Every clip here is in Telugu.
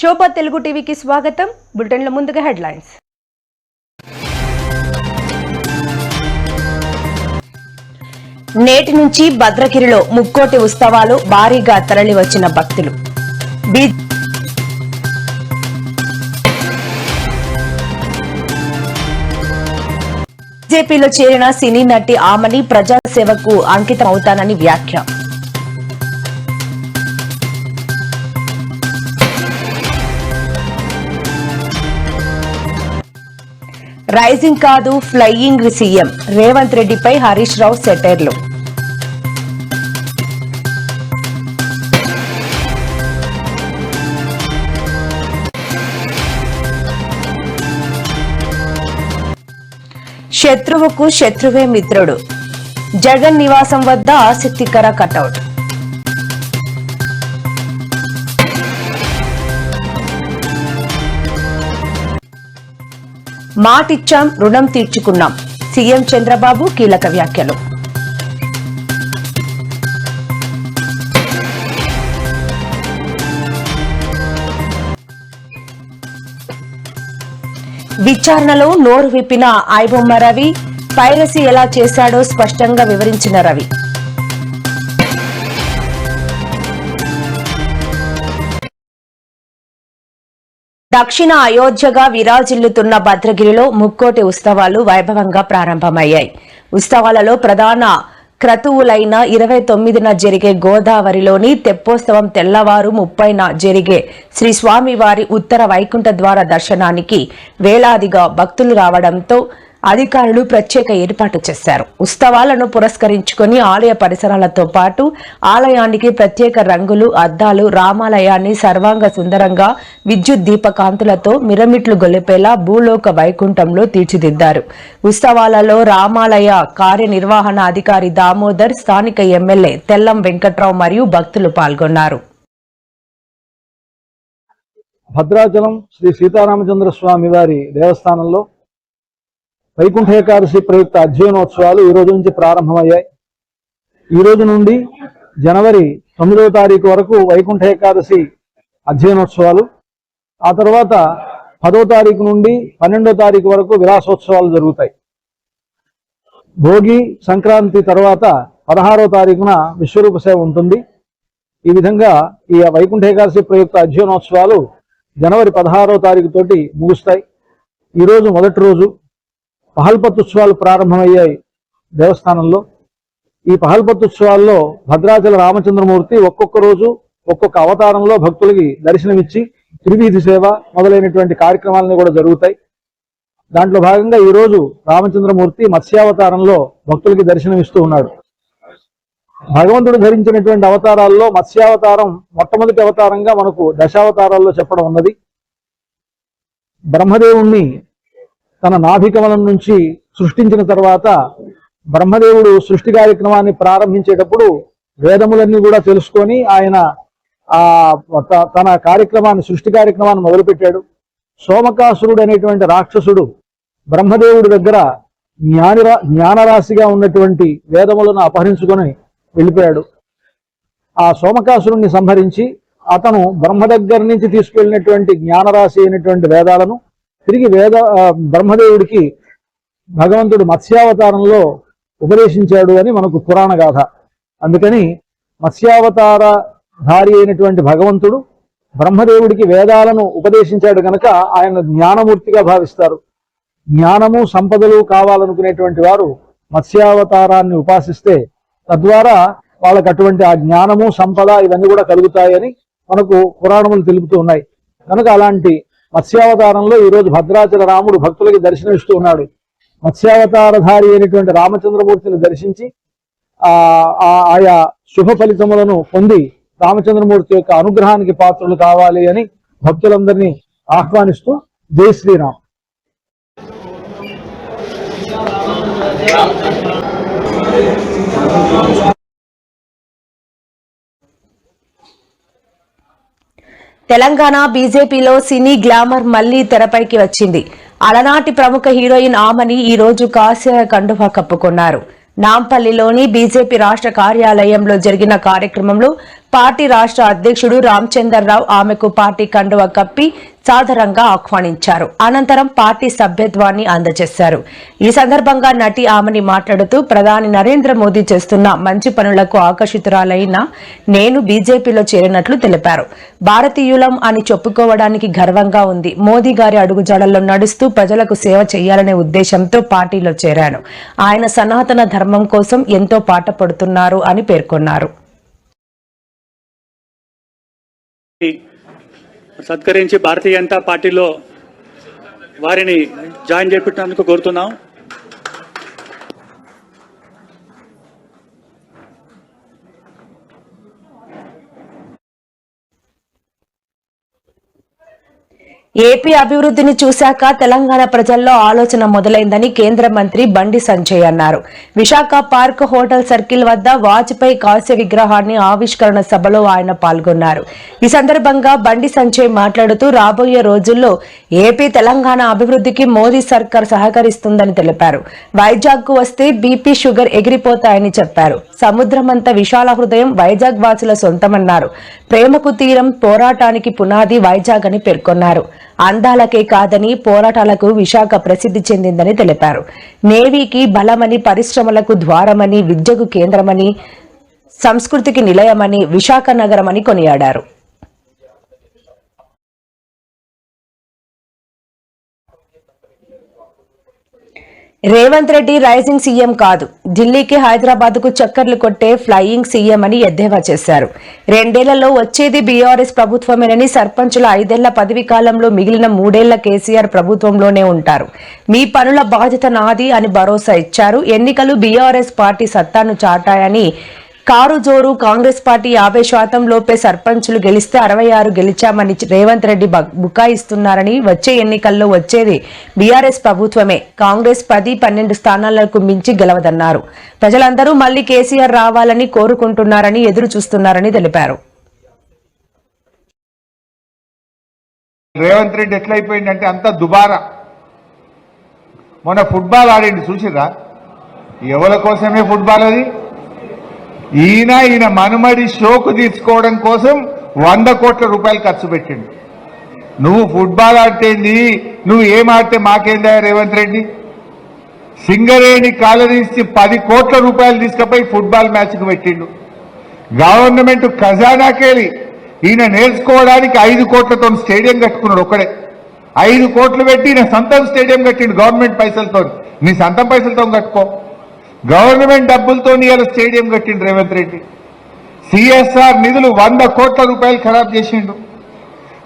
శోభ తెలుగు టీవీకి స్వాగతం. బులెటిన్ల ముందుగా హెడ్లైన్స్. నేటి నుంచి భద్రగిరిలో ముక్కోటి ఉత్సవాలు భారీగా తరలి వచ్చిన భక్తులు బీజేపీలో చేరిన సినీ నటి ఆమని ప్రజాసేవకు అంకితం అవుతానని వ్యాఖ్య. రైజింగ్ కాదు ఫ్లయింగ్ సీఎం. రేవంత్ రెడ్డిపై హరీష్ రావు సెటైర్లు. శత్రువుకు శత్రువే మిత్రుడు. జగన్ నివాసం వద్ద ఆసక్తికర కటౌట్. మాటిచ్చాం రుణం తీర్చుకున్నాం. సీఎం చంద్రబాబు కీలక వ్యాఖ్యలు. విచారణలో నోరు విప్పిన ఐబొమ్మ రవి పైరసీ ఎలా చేశాడో స్పష్టంగా వివరించిన రవి. దక్షిణ అయోధ్యగా విరాజిల్లుతున్న భద్రగిరిలో ముక్కోటి ఉత్సవాలు వైభవంగా ప్రారంభమయ్యాయి. ఉత్సవాలలో ప్రధాన క్రతువులైన ఇరవై తొమ్మిదిన జరిగే గోదావరిలోని తెప్పోత్సవం తెల్లవారు ముప్పైన జరిగే శ్రీ స్వామివారి ఉత్తర వైకుంఠ ద్వార దర్శనానికి వేలాదిగా భక్తులు రావడంతో అధికారులు ప్రత్యేక ఏర్పాటు చేశారు. ఉత్సవాలను పురస్కరించుకొని ఆలయ పరిసరాలతో పాటు ఆలయానికి ప్రత్యేక రంగులు అద్దాలు రామాలయాన్ని సర్వాంగ సుందరంగా విద్యుత్ దీపకాంతులతో మిరమిట్లు గొలిపేలా భూలోక వైకుంఠంలో తీర్చిదిద్దారు. ఉత్సవాలలో రామాలయ కార్యనిర్వహణ అధికారి దామోదర్ స్థానిక ఎమ్మెల్యే తెల్లం వెంకట్రావు మరియు భక్తులు పాల్గొన్నారు. భద్రాచలం శ్రీ సీతారామచంద్ర స్వామి వారి దేవస్థానంలో వైకుంఠ ఏకాదశి ప్రయుక్త అధ్యయనోత్సవాలు ఈ రోజు నుంచి ప్రారంభమయ్యాయి. ఈ రోజు నుండి జనవరి తొమ్మిదవ తారీఖు వరకు వైకుంఠ ఏకాదశి అధ్యయనోత్సవాలు. ఆ తర్వాత పదో తారీఖు నుండి పన్నెండో తారీఖు వరకు విలాసోత్సవాలు జరుగుతాయి. భోగి సంక్రాంతి తర్వాత పదహారో తారీఖున విశ్వరూప సేవ ఉంటుంది. ఈ విధంగా ఈ వైకుంఠ ఏకాదశి ప్రయుక్త అధ్యయనోత్సవాలు జనవరి పదహారో తారీఖు తోటి ముగుస్తాయి. ఈ రోజు మొదటి రోజు. పహల్పతుత్సవాలు ప్రారంభమయ్యాయి దేవస్థానంలో. ఈ పహల్పతుత్సవాల్లో భద్రాచల రామచంద్రమూర్తి ఒక్కొక్క రోజు ఒక్కొక్క అవతారంలో భక్తులకి దర్శనమిచ్చి త్రివీధి సేవ మొదలైనటువంటి కార్యక్రమాలని కూడా జరుగుతాయి. దాంట్లో భాగంగా ఈ రోజు రామచంద్రమూర్తి మత్స్యావతారంలో భక్తులకి దర్శనమిస్తూ ఉన్నాడు. భగవంతుడు ధరించినటువంటి అవతారాల్లో మత్స్యావతారం మొట్టమొదటి అవతారంగా మనకు దశావతారాల్లో చెప్పడం ఉన్నది. బ్రహ్మదేవుణ్ణి తన నాభికమలం నుంచి సృష్టించిన తర్వాత బ్రహ్మదేవుడు సృష్టి కార్యక్రమాన్ని ప్రారంభించేటప్పుడు వేదములన్నీ కూడా తెలుసుకొని ఆయన ఆ త- తన కార్యక్రమాన్ని సృష్టి కార్యక్రమాన్ని మొదలుపెట్టాడు. సోమకాసురుడు అనేటువంటి రాక్షసుడు బ్రహ్మదేవుడి దగ్గర జ్ఞానిరా జ్ఞానరాశిగా ఉన్నటువంటి వేదములను అపహరించుకొని వెళ్ళిపోయాడు. ఆ సోమకాసురుణ్ణి సంహరించి అతను బ్రహ్మ దగ్గర నుంచి తీసుకెళ్ళినటువంటి జ్ఞానరాశి అయినటువంటి వేదాలను తిరిగి వేద బ్రహ్మదేవుడికి భగవంతుడు మత్స్యావతారంలో ఉపదేశించాడు అని మనకు పురాణ గాథ. అందుకని మత్స్యావతార ధారి అయినటువంటి భగవంతుడు బ్రహ్మదేవుడికి వేదాలను ఉపదేశించాడు గనక ఆయన జ్ఞానమూర్తిగా భావిస్తారు. జ్ఞానము సంపదలు కావాలనుకునేటువంటి వారు మత్స్యావతారాన్ని ఉపాసిస్తే తద్వారా వాళ్ళకి అటువంటి ఆ జ్ఞానము సంపద ఇవన్నీ కూడా కలుగుతాయని మనకు పురాణములు తెలుపుతూ ఉన్నాయి. కనుక అలాంటి మత్స్యావతారంలో ఈ రోజు భద్రాచల రాముడు భక్తులకి దర్శనమిస్తూ ఉన్నాడు. మత్స్యావతారధారి అయినటువంటి రామచంద్రమూర్తిని దర్శించి ఆ ఆ- ఆయా శుభ ఫలితములను పొంది రామచంద్రమూర్తి యొక్క అనుగ్రహానికి పాత్రలు కావాలి అని భక్తులందరినీ ఆహ్వానిస్తూ జై శ్రీరామ్. తెలంగాణ బీజేపీలో సినీ గ్లామర్ మళ్ళీ తెరపైకి వచ్చింది. అలనాటి ప్రముఖ హీరోయిన్ ఆమని ఈ రోజు కాస్య కండువా కప్పుకున్నారు. నాంపల్లిలోని బీజేపీ రాష్ట్ర కార్యాలయంలో జరిగిన కార్యక్రమంలో పార్టీ రాష్ట్ర అధ్యక్షుడు రామచందర్రావు ఆమెకు పార్టీ కండువ కప్పి సాదరంగా ఆహ్వానించారు. అనంతరం పార్టీ సభ్యత్వాన్ని అందజేశారు. ఈ సందర్భంగా నటి ఆమెని మాట్లాడుతూ ప్రధాని నరేంద్ర మోదీ చేస్తున్న మంచి పనులకు ఆకర్షితురాలైన నేను బీజేపీలో చేరినట్లు తెలిపారు. భారతీయులం అని చెప్పుకోవడానికి గర్వంగా ఉంది. మోదీ గారి అడుగుజాడల్లో నడుస్తూ ప్రజలకు సేవ చేయాలనే ఉద్దేశంతో పార్టీలో చేరాను. ఆయన సనాతన ధర్మం కోసం ఎంతో పాట పడుతున్నారు అని పేర్కొన్నారు. సత్కరించి భారతీయ జనతా పార్టీలో వారిని జాయిన్ చేపించినందుకు కోరుతున్నాం. ఏపీ అభివృద్ధిని చూశాక తెలంగాణ ప్రజల్లో ఆలోచన మొదలైందని కేంద్ర మంత్రి బండి సంజయ్ అన్నారు. విశాఖ పార్క్ హోటల్ సర్కిల్ వద్ద వాజ్పేయి కాశ్య విగ్రహాన్ని ఆవిష్కరణ సభలో ఆయన పాల్గొన్నారు. ఈ సందర్భంగా బండి సంజయ్ మాట్లాడుతూ రాబోయే రోజుల్లో ఏపీ తెలంగాణ అభివృద్ధికి మోదీ సర్కార్ సహకరిస్తుందని తెలిపారు. వైజాగ్కు వస్తే బీపీ షుగర్ ఎగిరిపోతాయని చెప్పారు. సముద్రమంత విశాల హృదయం వైజాగ్ వాసుల సొంతమన్నారు. ప్రేమకు తీరం పోరాటానికి పునాది వైజాగ్ అని పేర్కొన్నారు. అందాలకే కాదని పోరాటాలకు విశాఖ ప్రసిద్ధి చెందిందని తెలిపారు. నేవీకి బలమని పరిశ్రమలకు ద్వారమని విద్యకు కేంద్రమని సంస్కృతికి నిలయమని విశాఖ నగరమని కొనియాడారు. రేవంత్ రెడ్డి రైజింగ్ సీఎం కాదు. ఢిల్లీకి హైదరాబాద్కు చక్కర్లు కొట్టే ఫ్లయింగ్ సీఎం అని ఎద్దేవా చేశారు. రెండేళ్ళలో వచ్చేది బీఆర్ఎస్ ప్రభుత్వమేనని సర్పంచుల ఐదేళ్ళ పదవి కాలంలో మిగిలిన మూడేళ్ళ కేసీఆర్ ప్రభుత్వంలోనే ఉంటారు. మీ పనుల బాధ్యత నాది అని భరోసా ఇచ్చారు. ఎన్నికలు బీఆర్ఎస్ పార్టీ సత్తాను చాటాయని కారు జోరు కాంగ్రెస్ పార్టీ యాభై శాతం లోపే సర్పంచులు గెలిస్తే అరవై ఆరు గెలిచామని రేవంత్ రెడ్డి బుకాయిస్తున్నారని వచ్చే ఎన్నికల్లో వచ్చేది బీఆర్ఎస్ ప్రభుత్వమే. కాంగ్రెస్ పది పన్నెండు స్థానాలకు మించి గెలవదన్నారు. ప్రజలందరూ మళ్ళీ కేసీఆర్ రావాలని కోరుకుంటున్నారని ఎదురు చూస్తున్నారని తెలిపారు. రేవంత్ రెడ్డి ఎట్లయిపోయిందంటే అంత దుబారా. మొన్న ఫుట్బాల్ ఆడింది చూసిరా ఎవరి కోసమే ఫుట్బాల్ అది? ఈయన ఈయన మనుమడి షోకు తీర్చుకోవడం కోసం వంద కోట్ల రూపాయలు ఖర్చు పెట్టిండు. నువ్వు ఫుట్బాల్ ఆడితేంది నువ్వు ఏం ఆడితే మాకేందా రేవంత్ రెడ్డి? సింగరేణి కాలనీసి పది కోట్ల రూపాయలు తీసుకుపోయి ఫుట్బాల్ మ్యాచ్కు పెట్టిండు. గవర్నమెంట్ ఖజానాకెళ్ళి ఈయన నేర్చుకోవడానికి ఐదు కోట్లతో స్టేడియం కట్టుకున్నాడు ఒక్కడే. ఐదు కోట్లు పెట్టి ఈయన సొంతం స్టేడియం కట్టిండు గవర్నమెంట్ పైసలతో నీ సొంతం పైసలతో కట్టుకో. గవర్నమెంట్ డబ్బులతో ఇవాళ స్టేడియం కట్టిండు రేవంత్ రెడ్డి. సిఎస్ఆర్ నిధులు వంద కోట్ల రూపాయలు ఖరాబ్ చేసిండు.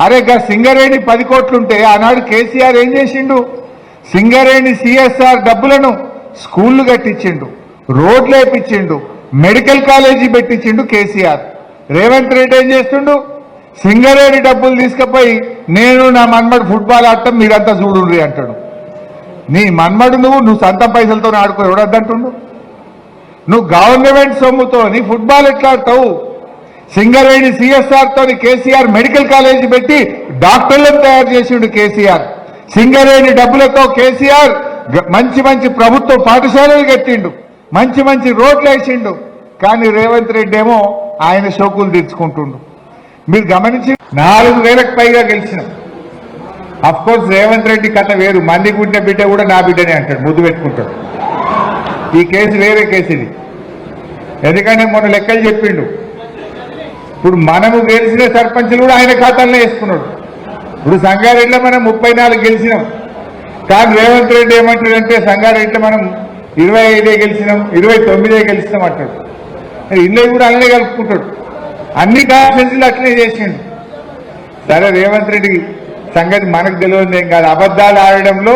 అరే గా సింగరేణి పది కోట్లుంటే ఆనాడు కేసీఆర్ ఏం చేసిండు? సింగరేణి సిఎస్ఆర్ డబ్బులను స్కూళ్ళు కట్టించిండు రోడ్లు వేపించిండు మెడికల్ కాలేజీ పెట్టించిండు కేసీఆర్. రేవంత్ రెడ్డి ఏం చేస్తుండు? సింగరేణి డబ్బులు తీసుకుపోయి నేను నా మన్మడు ఫుట్బాల్ ఆడటం మీరంతా చూడుండ్రి అంటాడు. నీ మన్మడు నువ్వు నువ్వు సొంత పైసలతో ఆడుకో ఎవడద్దంటుండు నువ్వు గవర్నమెంట్ సొమ్ముతో నీ ఫుట్బాల్ ఎట్లా ఆడతావు? సింగరేణి సిఎస్ఆర్తో కేసీఆర్ మెడికల్ కాలేజీ పెట్టి డాక్టర్లను తయారు చేసిండు కేసీఆర్. సింగరేణి డబ్బులతో కేసీఆర్ మంచి మంచి ప్రభుత్వ పాఠశాలలు కట్టిండు. మంచి మంచి రోడ్లు వేసిండు. కానీ రేవంత్ రెడ్డి ఏమో ఆయన షోకులు తీర్చుకుంటుండు. మీరు గమనించి నాలుగు వేలకు పైగా గెలిచినాం. అఫ్ కోర్స్ రేవంత్ రెడ్డి కథ వేరు. మంది పుట్టిన బిడ్డ కూడా నా బిడ్డనే అంటాడు. ముద్దు పెట్టుకుంటాడు. ఈ కేసు వేరే కేసు ఇది. ఎందుకంటే మొన్న లెక్కలు చెప్పిండు. ఇప్పుడు మనము గెలిచిన సర్పంచులు కూడా ఆయన ఖాతాల్లో వేసుకున్నాడు. ఇప్పుడు సంగారెడ్డిలో మనం ముప్పై నాలుగు గెలిచినాం. కానీ రేవంత్ రెడ్డి ఏమంటాడంటే సంగారెడ్డిలో మనం ఇరవై ఐదే గెలిచినాం ఇరవై తొమ్మిదే గెలిచినాం అంటాడు. ఇల్లే ఇల్లు కూడా అన్నీ కలుపుకుంటాడు. అన్ని కాన్ఫరెన్స్లు అట్లే చేసిండు. సరే రేవంత్ రెడ్డికి సంగతి మనకు తెలియదు ఏం కాదు. అబద్ధాలు ఆడడంలో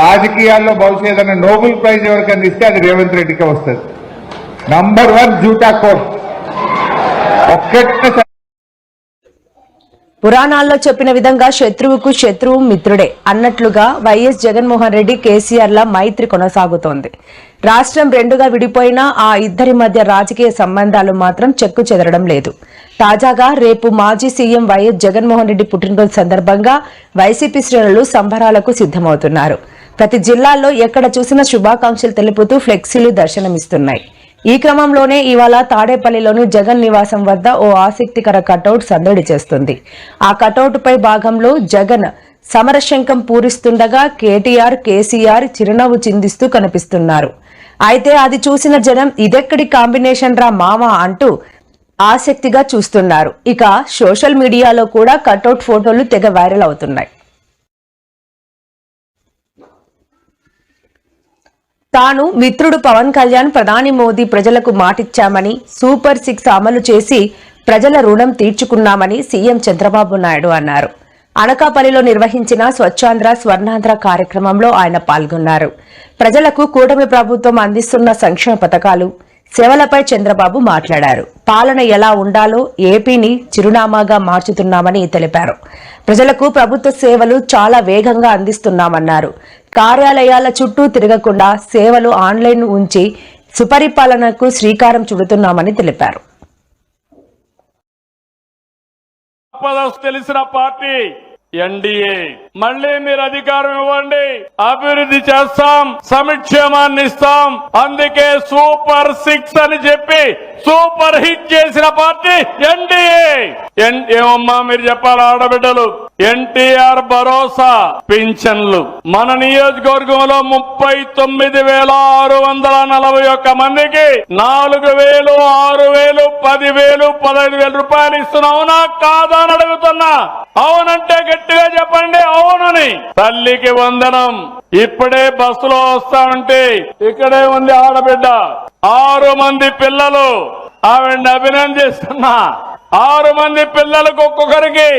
రాజకీయాల్లో బహుశా ఏదైనా నోబెల్ ప్రైజ్ ఎవరికైనా ఇస్తే అది రేవంత్ రెడ్డికే వస్తుంది. నంబర్ వన్ జూటా కోట్ ఒక్కటే పురాణాల్లో చెప్పిన విధంగా శత్రువుకు శత్రువు మిత్రుడే. అన్నట్లుగా వైఎస్ జగన్మోహన్ రెడ్డి కేసీఆర్ల మైత్రి కొనసాగుతోంది. రాష్ట్రం రెండుగా విడిపోయినా ఆ ఇద్దరి మధ్య రాజకీయ సంబంధాలు మాత్రం చెక్కు చెదరడం లేదు. తాజాగా రేపు మాజీ సీఎం వైఎస్ జగన్మోహన్ రెడ్డి పుట్టినరోజు సందర్భంగా వైసీపీ శ్రేణులు సంబరాలకు సిద్ధమవుతున్నారు. ప్రతి జిల్లాల్లో ఎక్కడ చూసినా శుభాకాంక్షలు తెలుపుతూ ఫ్లెక్సీలు దర్శనమిస్తున్నాయి. ఈ క్రమంలోనే ఇవాళ తాడేపల్లిలోని జగన్ నివాసం వద్ద ఓ ఆసక్తికర కటౌట్ సందడి చేస్తుంది. ఆ కటౌట్ పై భాగంలో జగన్ సమరశంఖం పూరిస్తుండగా కేటీఆర్ కేసీఆర్ చిరునవ్వు చిందిస్తూ కనిపిస్తున్నారు. అయితే అది చూసిన జనం ఇదెక్కడి కాంబినేషన్ రా మామ అంటూ ఆసక్తిగా చూస్తున్నారు. ఇక సోషల్ మీడియాలో కూడా కటౌట్ ఫోటోలు తెగ వైరల్ అవుతున్నాయి. తాను మిత్రుడు పవన్ కళ్యాణ్ ప్రధాని మోదీ ప్రజలకు మాటిచ్చామని సూపర్ సిక్స్ అమలు చేసి ప్రజల రుణం తీర్చుకున్నామని సీఎం చంద్రబాబు నాయుడు అన్నారు. అనకాపల్లిలో నిర్వహించిన స్వచ్ఛాంధ్ర స్వర్ణాంధ్ర కార్యక్రమంలో ఆయన పాల్గొన్నారు. ప్రజలకు కూటమి ప్రభుత్వం అందిస్తున్న సంక్షేమ పథకాలు సేవలపై చంద్రబాబు మాట్లాడారు. పాలన ఎలా ఉండాలో ఏపీని చిరునామాగా మార్చుతున్నామని తెలిపారు. ప్రజలకు ప్రభుత్వ సేవలు చాలా వేగంగా అందిస్తున్నామన్నారు. కార్యాలయాల చుట్టూ తిరగకుండా సేవలు ఆన్లైన్ ఉంచి సుపరిపాలనకు శ్రీకారం చుడుతున్నామని తెలిపారు. తెలిసిన పార్టీ ఎన్డీఏ. మళ్ళీ మీరు అధికారం ఇవ్వండి. అభివృద్ధి చేస్తాం. సంక్షేమాన్ని ఇస్తాం. అందుకే సూపర్ సిక్స్ అని చెప్పి సూపర్ హిట్ చేసిన పార్టీ ఎన్డీఏ. ఏమమ్మా మీరు చెప్పాలి ఆడబిడ్డలు? ఎన్టీఆర్ భరోసా పింఛన్లు. మన నియోజకవర్గంలో ముప్పై తొమ్మిది వేల ఆరు వందల నలభై ఒక్క మందికి నాలుగు వేలు ఆరు వేలు పది వేలు పదహైదు వేల రూపాయలు ఇస్తున్నావునా కాదా అని అడుగుతున్నా. అవునంటే గట్టిగా చెప్పండి అవునని. తల్లికి వందనం. ఇప్పుడే బస్సులో వస్తా ఉంటే ఇక్కడే ఉంది ఆడబిడ్డ. ఆరు మంది పిల్లలు. ఆవిడ అభినందిస్తున్నా. ఆరు మంది పిల్లలకు ఒక్కొక్కరికి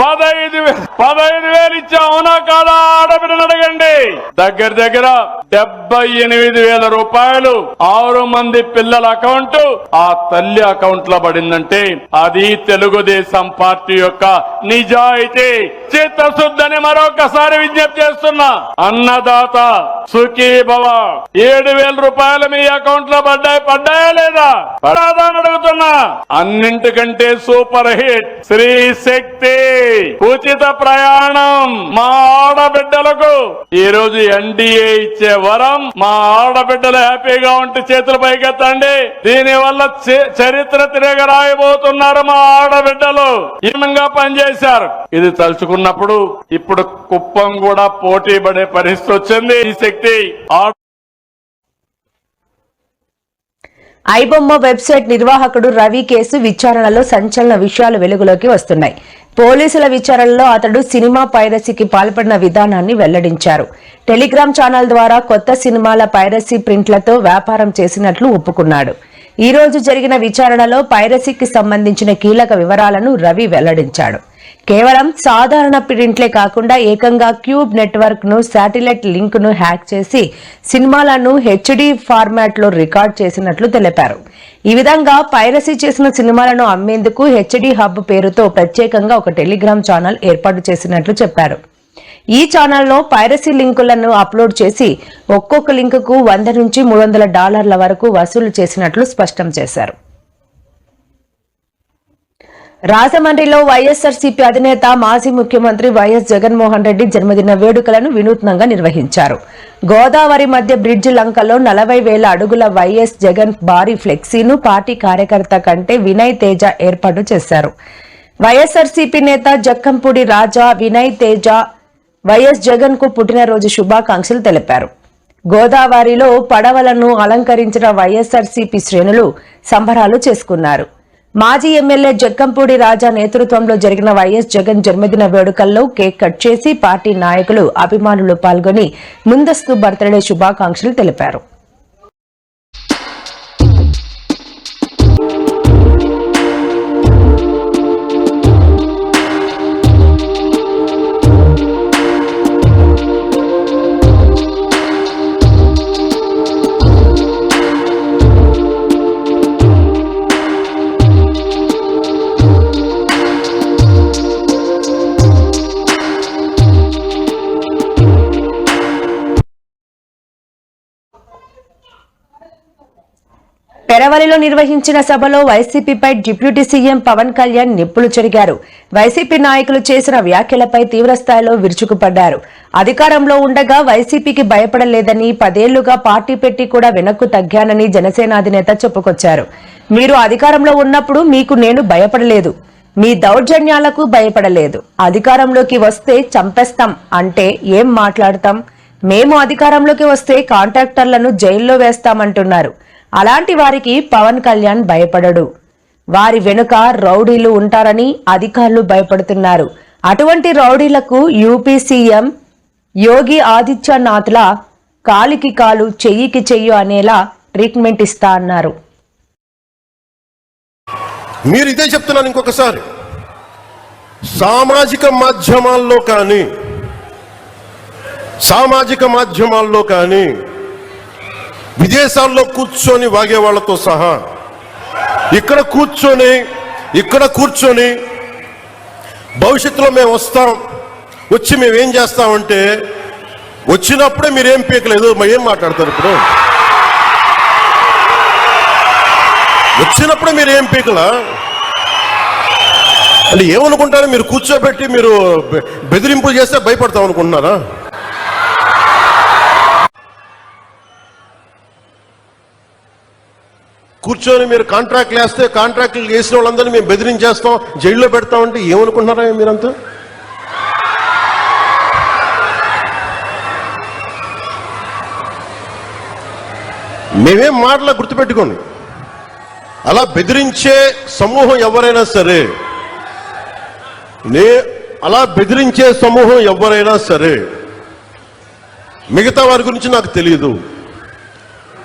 పదహైదు పదహైదు వేలు ఇచ్చా. అవునా కాదా? ఆడపిల్లని అడగండి. దగ్గర దగ్గర డెబ్బై ఎనిమిది వేల రూపాయలు ఆరు మంది పిల్లల అకౌంట్ ఆ తల్లి అకౌంట్లో పడిందంటే అది తెలుగుదేశం పార్టీ యొక్క నిజాయితీ. చిత్తశుద్ధని మరొకసారి విజ్ఞప్తి చేస్తున్నా. అన్నదాత సుఖీ భవ ఏడు వేల రూపాయలు మీ అకౌంట్లో పడ్డాయి పడ్డాయా లేదా? పడాదా అడుగుతున్నా. అన్నింటికంటే సూపర్ హిట్ శ్రీ శక్తి. ఉచిత ప్రయాణం మా ఆడబిడ్డలకు. ఈ రోజు ఎన్డీఏ ఇచ్చే వరం మా ఆడబిడ్డలు హ్యాపీగా ఉంటే చేతులు పైకెత్తండి. దీని వల్ల చరిత్ర చరిత్ర తిరగరాయబోతున్నారు మా ఆడబిడ్డలు. ఈమంగా పనిచేశారు. ఇది తలుచుకున్నప్పుడు ఇప్పుడు కుప్పం కూడా పోటీ పడే పరిస్థితి వచ్చింది. ఈ శక్తి ఐబొమ్మ వెబ్సైట్ నిర్వాహకుడు రవి కేసు విచారణలో సంచలన విషయాలు వెలుగులోకి వస్తున్నాయి. పోలీసుల విచారణలో అతడు సినిమా పైరసీకి పాల్పడిన విధానాన్ని వెల్లడించారు. టెలిగ్రామ్ ఛానల్ ద్వారా కొత్త సినిమాల పైరసీ ప్రింట్లతో వ్యాపారం చేసినట్లు ఒప్పుకున్నాడు. ఈ రోజు జరిగిన విచారణలో పైరసీకి సంబంధించిన కీలక వివరాలను రవి వెల్లడించాడు. కేవలం సాధారణ ప్రింట్లే కాకుండా ఏకంగా క్యూబ్ నెట్వర్క్ను శాటిలైట్ లింక్ను హ్యాక్ చేసి సినిమాలను హెచ్డి ఫార్మాట్లో రికార్డ్ చేసినట్లు తెలిపారు. ఈ విధంగా పైరసీ చేసిన సినిమాలను అమ్మేందుకు హెచ్డి హబ్ పేరుతో ప్రత్యేకంగా ఒక టెలిగ్రామ్ ఛానల్ ఏర్పాటు చేసినట్లు చెప్పారు. ఈ ఛానల్లో పైరసీ లింకులను అప్లోడ్ చేసి ఒక్కొక్క లింకుకు వంద నుంచి మూడు వందల డాలర్ల వరకు వసూలు చేసినట్లు స్పష్టం చేశారు. రాజమండ్రిలో వైఎస్ఆర్సీపీ అధినేత మాజీ ముఖ్యమంత్రి వైఎస్ జగన్మోహన్ రెడ్డి జన్మదిన వేడుకలను వినూత్నంగా నిర్వహించారు. గోదావరి మధ్య బ్రిడ్జ్ లంకలో నలభై వేల అడుగుల వైఎస్ జగన్ భారీ ఫ్లెక్సీను పార్టీ కార్యకర్త కంటే వినయ్ తేజ ఏర్పాటు చేశారు. వైఎస్ఆర్సీపీ నేత జక్కంపూడి రాజా వినయ్ తేజ వైఎస్ జగన్కు పుట్టినరోజు శుభాకాంక్షలు తెలిపారు. గోదావరిలో పడవలను అలంకరించిన వైఎస్ఆర్సీపీ శ్రేణులు సంబరాలు చేసుకున్నారు. మాజీ ఎమ్మెల్యే జక్కంపూడి రాజా నేతృత్వంలో జరిగిన వైఎస్ జగన్ జన్మదిన వేడుకల్లో కేక్ కట్ చేసి పార్టీ నాయకులు అభిమానులు పాల్గొని ముందస్తు బర్త్డే శుభాకాంక్షలు తెలిపారు. పెరవలిలో నిర్వహించిన సభలో వైసీపీపై డిప్యూటీ సీఎం పవన్ కళ్యాణ్ నిప్పులు చెరిగారు. వైసీపీ నాయకులు చేసిన వ్యాఖ్యలపై తీవ్రస్థాయిలో విరుచుకుపడ్డారు. అధికారంలో ఉండగా వైసీపీకి భయపడలేదని పదేళ్ళుగా పార్టీ పెట్టి కూడా వెనక్కు తగ్గానని జనసేన అధినేత చెప్పుకొచ్చారు. మీరు అధికారంలో ఉన్నప్పుడు మీకు నేను భయపడలేదు. మీ దౌర్జన్యాలకు భయపడలేదు. అధికారంలోకి వస్తే చంపేస్తాం అంటే ఏం మాట్లాడతాం? మేము అధికారంలోకి వస్తే కాంట్రాక్టర్లను జైల్లో వేస్తామంటున్నారు. అలాంటి వారికి పవన్ కళ్యాణ్ భయపడడు. వారి వెనుక రౌడీలు ఉంటారని అధికారులు భయపడుతున్నారు. అటువంటి రౌడీలకు యూపీ సీఎం యోగి ఆదిత్యనాథ్ల కాలికి కాలు చెయ్యికి చెయ్యి అనేలా ట్రీట్మెంట్ ఇస్తా అన్నారు. మీరు ఇదే చెప్తున్నాను ఇంకొకసారి. సామాజిక మాధ్యమాల్లో కానీ సామాజిక మాధ్యమాల్లో కానీ విదేశాల్లో కూర్చొని వాగే వాళ్ళతో సహా. ఇక్కడ కూర్చొని ఇక్కడ కూర్చొని భవిష్యత్తులో మేము వస్తాం వచ్చి మేము ఏం చేస్తామంటే వచ్చినప్పుడే మీరేం పీకలేదు ఏం మాట్లాడతారు ఇప్పుడు? వచ్చినప్పుడే మీరు ఏం పీకలా? అంటే ఏమనుకుంటారు? మీరు కూర్చోబెట్టి మీరు బెదిరింపులు చేస్తే భయపడతాం అనుకుంటున్నారా? కూర్చొని మీరు కాంట్రాక్ట్లు వేస్తే కాంట్రాక్ట్లు వేసిన వాళ్ళందరినీ మేము బెదిరించేస్తాం జైల్లో పెడతామంటే ఏమనుకుంటున్నారా మీరంతా? మేమేం మాటలా గుర్తుపెట్టుకోండి. అలా బెదిరించే సమూహం ఎవరైనా సరే నే అలా బెదిరించే సమూహం ఎవరైనా సరే మిగతా వారి గురించి నాకు తెలియదు.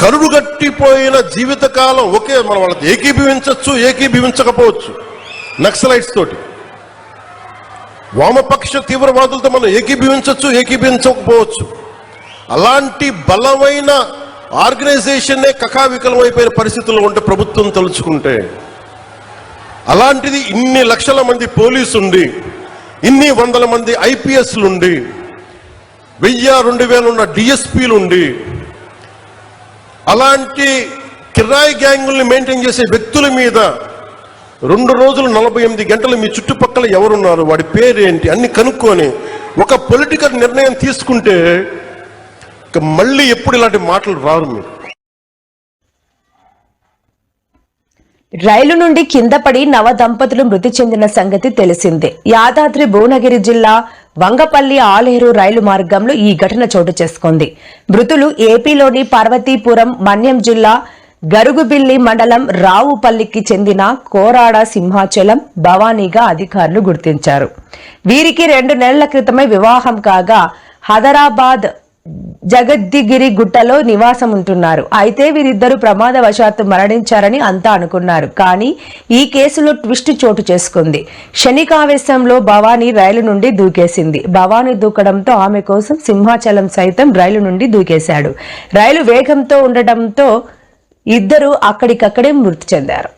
కరుడు గట్టిపోయిన జీవితకాలం ఒకే మనం వాళ్ళకి ఏకీభవించవచ్చు ఏకీభవించకపోవచ్చు. నక్సలైట్స్ తోటి. వామపక్ష తీవ్రవాదులతో మనం ఏకీభవించవచ్చు ఏకీభవించకపోవచ్చు. అలాంటి బలమైన ఆర్గనైజేషన్నే కకావికలమైపోయిన పరిస్థితుల్లో ఉంటే ప్రభుత్వం తలుచుకుంటే అలాంటిది ఇన్ని లక్షల మంది పోలీసుండి ఇన్ని వందల మంది ఐపీఎస్లు ఉండి వెయ్యి రెండు వేలు ఉన్న డిఎస్పీలు ఉండి అలాంటి కిరాయి గ్యాంగుల్ని మెయింటైన్ చేసే వ్యక్తుల మీద రెండు రోజులు నలభై ఎనిమిది గంటలు మీ చుట్టుపక్కల ఎవరున్నారు? వాడి పేరేంటి? అన్ని కనుక్కొని ఒక పొలిటికల్ నిర్ణయం తీసుకుంటే మళ్ళీ ఎప్పుడు ఇలాంటి మాటలు రారు మీరు. రైలు నుండి కింద పడి నవ దంపతులు మృతి చెందిన సంగతి తెలిసిందే. యాదాద్రి భువనగిరి జిల్లా వంగపల్లి ఆలేరు రైలు మార్గంలో ఈ ఘటన చోటు చేసుకుంది. మృతులు ఏపీలోని పార్వతీపురం మన్యం జిల్లా గరుగుబిల్లి మండలం రావుపల్లికి చెందిన కోరాడ సింహాచలం భవానీగా అధికారులు గుర్తించారు. వీరికి రెండు నెలల క్రితమే వివాహం కాగా హదరాబాద్ జగద్దిగిరి గుట్టలో నివాసం ఉంటున్నారు అయితే వీరిద్దరూ ప్రమాదవశాత్తు మరణించారని అంతా అనుకున్నారు. కానీ ఈ కేసులో ట్విస్ట్ చోటు చేసుకుంది. శనికావేశంలో భవానీ రైలు నుండి దూకేసింది. భవానీ దూకడంతో ఆమె కోసం సింహాచలం సైతం రైలు నుండి దూకేశాడు. రైలు వేగంతో ఉండటంతో ఇద్దరు అక్కడికక్కడే మృతి చెందారు.